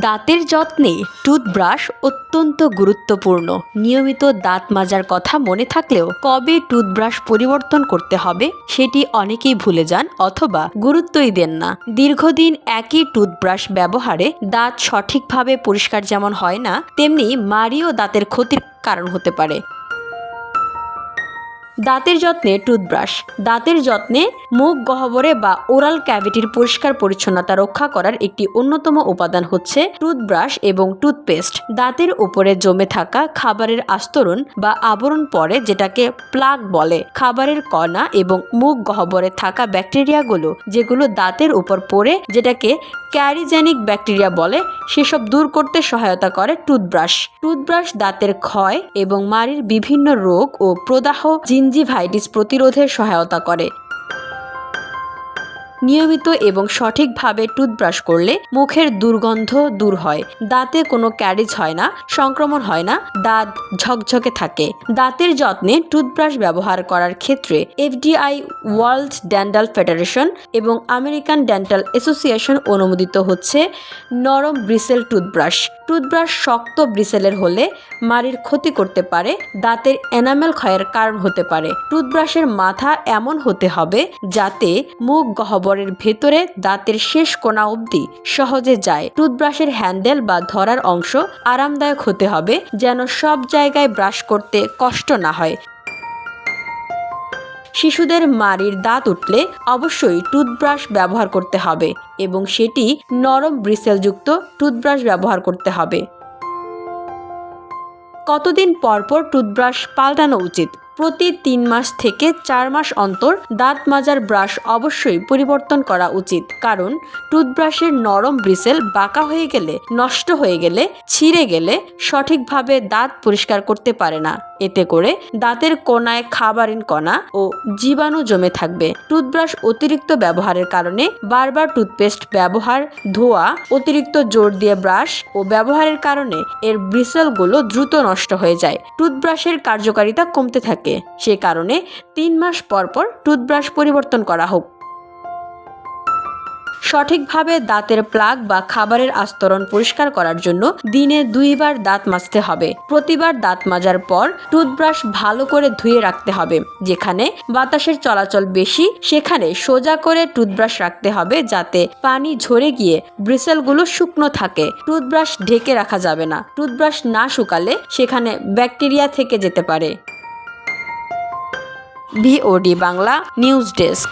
দাঁতের যত্নে টুথব্রাশ অত্যন্ত গুরুত্বপূর্ণ। নিয়মিত দাঁত মাজার কথা মনে থাকলেও কবে টুথব্রাশ পরিবর্তন করতে হবে সেটি অনেকেই ভুলে যান অথবা গুরুত্বই দেন না। দীর্ঘদিন একই টুথব্রাশ ব্যবহারে দাঁত সঠিকভাবে পরিষ্কার যেমন হয় না, তেমনি মারিও দাঁতের ক্ষতির কারণ হতে পারে। দাঁতের যত্নে টুথব্রাশ, দাঁতের যত্নে মুখ গহ্বরে বা ওরাল ক্যাভিটির পরিষ্কার পরিচ্ছন্নতা রক্ষা করার একটি অন্যতম উপাদান হচ্ছে টুথব্রাশ এবং টুথপেস্ট। দাঁতের উপরে জমে থাকা খাবারের আস্তরণ বা আবরণ পরে যেটাকে প্লাগ বলে। খাবারের কণা এবং মুখ গহ্বরে থাকা ব্যাকটেরিয়াগুলো যেগুলো দাঁতের উপর পড়ে, যেটাকে ক্যারিজেনিক ব্যাকটেরিয়া বলে, সেসব দূর করতে সহায়তা করে টুথব্রাশ। টুথব্রাশ দাঁতের ক্ষয় এবং মাড়ির বিভিন্ন রোগ ও প্রদাহ জিঞ্জিভাইটিস প্রতিরোধে সহায়তা করে। নিয়মিত এবং সঠিকভাবে টুথব্রাশ করলে মুখের দুর্গন্ধ দূর হয়। দাঁতে কোনো ক্যারিজ হয় না, সংক্রমণ হয় না, দাঁত ঝকঝকে থাকে। দাঁতের যত্নে টুথব্রাশ ব্যবহার করার ক্ষেত্রে এফডিআই ওয়ার্ল্ড ডেন্টাল ফেডারেশন এবং আমেরিকান ডেন্টাল অ্যাসোসিয়েশন অনুমোদিত হচ্ছে নরম ব্রিসেল টুথব্রাশ। টুথব্রাশ শক্ত ব্রিসেলের হলে মাড়ির ক্ষতি করতে পারে, দাঁতের এনামেল ক্ষয়ের কারণ হতে পারে। টুথব্রাশের মাথা এমন হতে হবে যাতে মুখ গহ্বরের ভেতরে দাঁতের শেষ কোণা অবধি সহজে যায়। টুথব্রাশের হ্যান্ডেল বা ধরার অংশ আরামদায়ক হতে হবে, যেন সব জায়গায় ব্রাশ করতে কষ্ট না হয়। শিশুদের মাড়ির দাঁত উঠলে অবশ্যই টুথব্রাশ ব্যবহার করতে হবে এবং সেটি নরম ব্রিসেলযুক্ত টুথব্রাশ ব্যবহার করতে হবে। কতদিন পর পর টুথব্রাশ পাল্টানো উচিত? প্রতি তিন মাস থেকে চার মাস অন্তর দাঁত মাজার ব্রাশ অবশ্যই পরিবর্তন করা উচিত। কারণ টুথব্রাশের নরম ব্রিসেল বাঁকা হয়ে গেলে, নষ্ট হয়ে গেলে, ছিঁড়ে গেলে সঠিকভাবে দাঁত পরিষ্কার করতে পারে না। এতে করে দাঁতের কোনায় খাবারিন কণা ও জীবাণু জমে থাকবে। টুথব্রাশ অতিরিক্ত ব্যবহারের কারণে বারবার টুথপেস্ট ব্যবহার, ধোয়া, অতিরিক্ত জোর দিয়ে ব্রাশ ও ব্যবহারের কারণে এর ব্রিসেলগুলো দ্রুত নষ্ট হয়ে যায়। টুথব্রাশের কার্যকারিতা কমতে থাকে। সে কারণে তিন মাস পর পর টুথব্রাশ পরিবর্তন করা হোক। সঠিকভাবে দাঁতের প্লাগ বা খাবারের আস্তরণ পরিষ্কার করার জন্য দিনে দুইবার দাঁত মাজতে হবে। প্রতিবার দাঁত মাজার পর টুথব্রাশ ভালো করে ধুয়ে রাখতে হবে, যেখানে বাতাসের চলাচল বেশি, সেখানে সোজা করে টুথব্রাশ রাখতে হবে যাতে পানি ঝরে গিয়ে ব্রিসেলগুলো শুকনো থাকে। টুথব্রাশ ঢেকে রাখা যাবে না। টুথব্রাশ না শুকালে সেখানে ব্যাকটেরিয়া থেকে যেতে পারে। VOD Bangla news desk.